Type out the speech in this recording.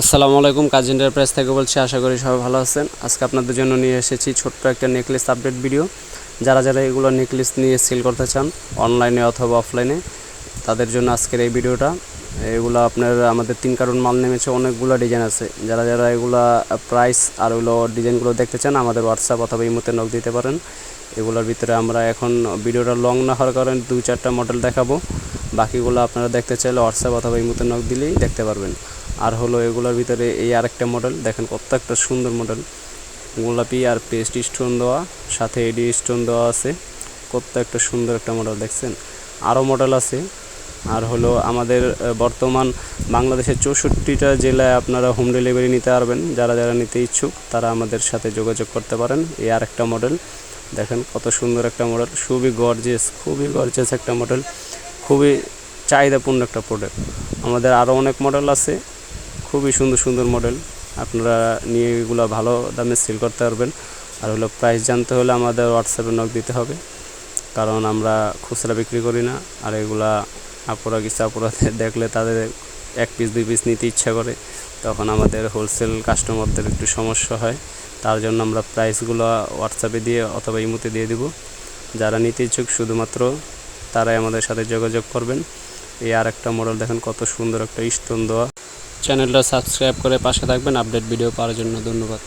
আসসালামু আলাইকুম, কাজ এন্টারপ্রাইজ থেকে বলছি, আশা করি সবাই ভালো আছেন। আজকে আপনাদের জন্য নিয়ে এসেছি ছোট্ট একটা নেকলেস আপডেট ভিডিও। যারা যারা এগুলো নেকলেস নিয়ে সেল করতে চান, অনলাইনে অথবা অফলাইনে, তাদের জন্য আজকের এই ভিডিওটা। এগুলো আপনার আমাদের তিন কারণ, মাল নেমেছে, অনেকগুলো ডিজাইন আছে। যারা যারা এগুলো প্রাইস আর ওগুলো ডিজাইনগুলো দেখতে চান, আমাদের হোয়াটসঅ্যাপ অথবা ইমোতে নক দিতে পারেন। এগুলোর ভিতরে আমরা এখন ভিডিওটা লং না হওয়ার কারণে দু চারটা মডেল দেখাবো। বাকিগুলো আপনারা দেখতে চাইলে হোয়াটসঅ্যাপ অথবা ইমোতে নক দিলেই দেখতে পারবেন। আর হলো এগুলোর ভিতরে এই আরেকটা মডেল দেখেন কত একটা সুন্দর মডেল গোলাপি আর পেস্ট স্টোন দেওয়া, সাথে এডি স্টোন দেওয়া আছে। কত একটা সুন্দর একটা মডেল দেখছেন? আরও মডেল আছে। আর হলো আমাদের বর্তমান বাংলাদেশের চৌষট্টিটা জেলায় আপনারা হোম ডেলিভারি নিতে পারবেন। যারা যারা নিতে ইচ্ছুক, তারা আমাদের সাথে যোগাযোগ করতে পারেন। এই আরেকটা মডেল দেখেন কত সুন্দর একটা মডেল খুবই গর্জেস খুবই গর্জিয়াস একটা মডেল খুবই চাহিদাপূর্ণ একটা প্রোডাক্ট আমাদের আরও অনেক মডেল আছে। খুবই সুন্দর সুন্দর মডেল আপনারা নিয়ে এগুলো ভালো দামে সেল করতে পারবেন। আর হলো প্রাইস জানতে হলে আমাদের হোয়াটসঅ্যাপে নক দিতে হবে। কারণ আমরা খুচরা বিক্রি করি না, আর এগুলা আপুরা কিছু আপুরাতে দেখলে তাদের এক পিস দুই পিস নিতে ইচ্ছা করে। তখন আমাদের হোলসেল কাস্টমারদের একটু সমস্যা হয়। তার জন্য আমরা প্রাইসগুলো হোয়াটসঅ্যাপে দিয়ে অথবা ইমোতে দিয়ে দিব। যারা নিতে ইচ্ছুক, শুধুমাত্র তারাই আমাদের সাথে যোগাযোগ করবেন। এই আর একটা মডেল দেখেন, কত সুন্দর একটা স্টোন দেওয়া। চ্যানেলটা সাবস্ক্রাইব করে পাশে থাকবেন। আপডেট ভিডিও পাওয়ার জন্য ধন্যবাদ।